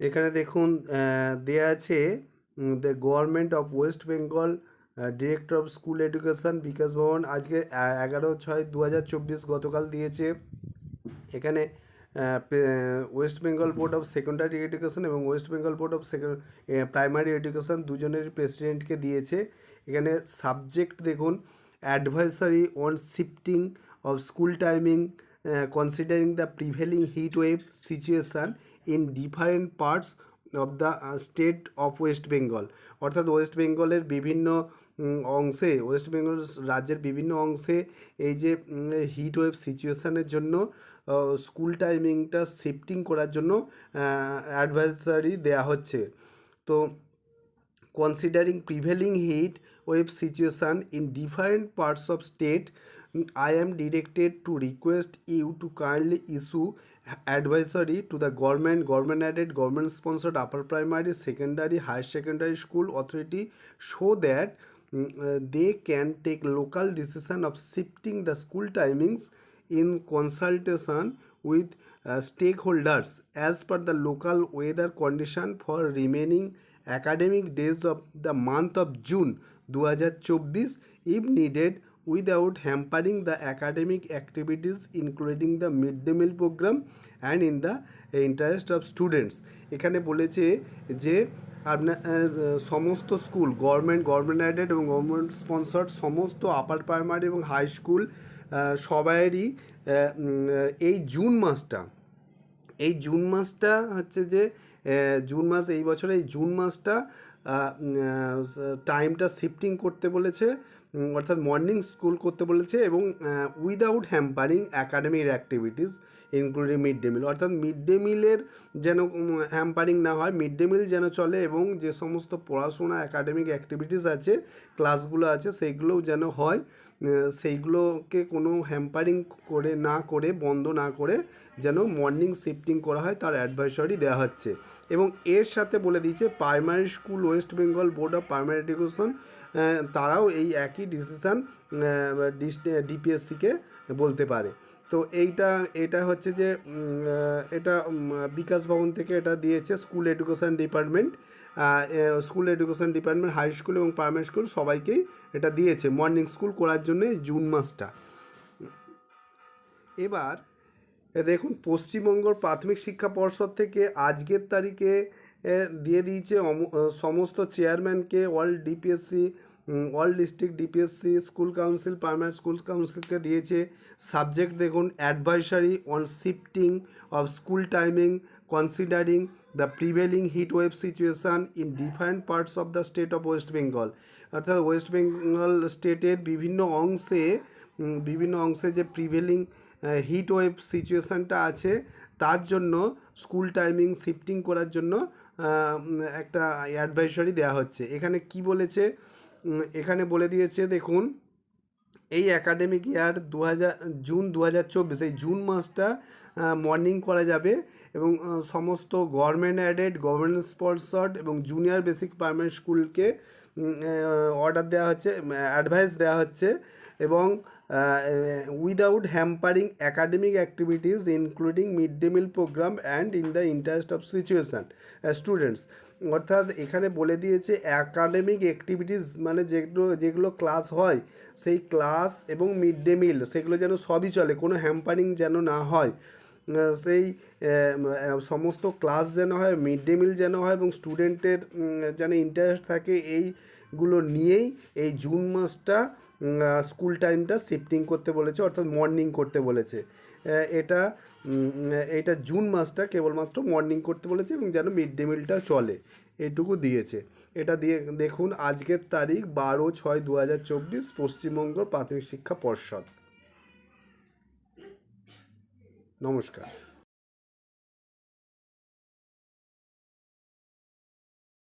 এখানে দেখুন দেয়া আছে the government of West Bengal director of school education Bikash Bhavan. আজকে এগারো ছয় দু হাজার চব্বিশ গতকাল দিয়েছে। এখানে West Bengal board of secondary education এবং West Bengal board of primary education দুজনের প্রেসিডেন্টকে দিয়েছে। এখানে সাবজেক্ট দেখুন advisory on shifting of school timing considering the prevailing heat wave situation in different parts of the state of West Bengal অর্থাৎ West বেঙ্গলের বিভিন্ন অংশে ওয়েস্ট বেঙ্গল রাজ্যের বিভিন্ন অংশে এই যে হিট ওয়েভ সিচুয়েশানের জন্য স্কুল টাইমিংটা শিফটিং করার জন্য অ্যাডভাইসারি দেয়া হচ্ছে। তো considering prevailing heat wave situation in different parts of state i am directed to request you to kindly issue advisory to the government government aided government sponsored upper primary secondary higher secondary school authority so that mm, uh, they can take local decision of shifting the school timings in consultation with uh, stakeholders as per the local weather condition for remaining academic days of the month of June 2024 if needed without the academic activities including the mid day meal programme and in the interest of students এখানে বলেছে যে আপনার সমস্ত school government government aided এবং government sponsored সমস্ত upper primary এবং high school সবাইয়েরই এই জুন মাসটা, এই জুন মাসটা হচ্ছে যে জুন মাস, এই বছর এই জুন মাসটা টাইমটা শিফটিং করতে বলেছে। অর্থাৎ মর্নিং স্কুল করতে বলেছে এবং without hampering academic activities including mid day meal অর্থাৎ মিড ডে মিলের যেন হ্যাম্পারিং না হয় মিড ডে মিল যেন চলে এবং যে সমস্ত পড়াশোনা অ্যাকাডেমিক অ্যাক্টিভিটিস আছে ক্লাসগুলো আছে, সেইগুলোও যেন হয় সেইগুলোকে কোনো হ্যাম্পারিং করে না করে, বন্ধ না করে যেন মর্নিং শিফটিং করা হয়, তার অ্যাডভাইসারি দেওয়া হচ্ছে। এবং এর সাথে বলে দিয়েছে primary school West Bengal board of primary education তারাও এই একই ডিসিশান ডিপিএসসিকে বলতে পারে। তো এইটা, এটা হচ্ছে যে এটা বিকাশ ভবন থেকে এটা দিয়েছে school education department school education department high school এবং প্রাইমারি স্কুল সবাইকেই এটা দিয়েছে মর্নিং স্কুল করার জন্য জুন মাসটা। এবার দেখুন পশ্চিমবঙ্গ প্রাথমিক শিক্ষা পর্ষদ থেকে আজকের তারিখে দিয়ে দিয়েছে সমস্ত চেয়ারম্যানকে all DPSC all district DPSC, school council primary school কাউন্সিলকে দিয়েছে। সাবজেক্ট দেখুন, advisory on shifting of school timing, considering the prevailing heat wave situation in different parts of the state of West Bengal. অর্থাৎ West Bengal স্টেটের বিভিন্ন অংশে বিভিন্ন অংশে যে prevailing heat wave সিচুয়েশানটা আছে, তার জন্য স্কুল টাইমিং, শিফটিং করার জন্য একটা অ্যাডভাইসারি দেওয়া হচ্ছে। এখানে কি বলেছে? এখানে বলে দিয়েছে, দেখুন, এই একাডেমিক ইয়ার দু হাজার জুন দু হাজার চব্বিশ, এই জুন মাসটা মর্নিং করা যাবে এবং সমস্ত গভর্নমেন্ট অ্যাডেড গভর্নমেন্ট স্পন্সর্ড এবং জুনিয়র বেসিক প্রাইমারি স্কুলকে অর্ডার দেওয়া হচ্ছে অ্যাডভাইস দেওয়া হচ্ছে এবং without hampering academic activities including mid day meal programme and in the interest of situation students অর্থাৎ এখানে বলে দিয়েছে অ্যাকাডেমিক অ্যাক্টিভিটিস মানে যেগুলো যেগুলো ক্লাস হয়, সেই ক্লাস এবং মিড ডে মিল সেগুলো যেন সবই চলে, কোনো হ্যাম্পারিং যেন না হয়। সেই সমস্ত ক্লাস যেন হয় মিড ডে মিল যেন হয় এবং স্টুডেন্টের যেন ইন্টারেস্ট থাকে এইগুলো নিয়েই এই জুন মাসটা স্কুল টাইমটা শিফটিং করতে বলেছে, অর্থাৎ মর্নিং করতে বলেছে। এটা এটা জুন মাসটা কেবলমাত্র মর্নিং করতে বলেছে এবং যেন মিড ডে মিলটা চলে। এটুকু দিয়েছে। এটা দিয়ে দেখুন, আজকের তারিখ বারো ছয় দু হাজার চব্বিশ, পশ্চিমবঙ্গ প্রাথমিক শিক্ষা পর্ষদ। নমস্কার।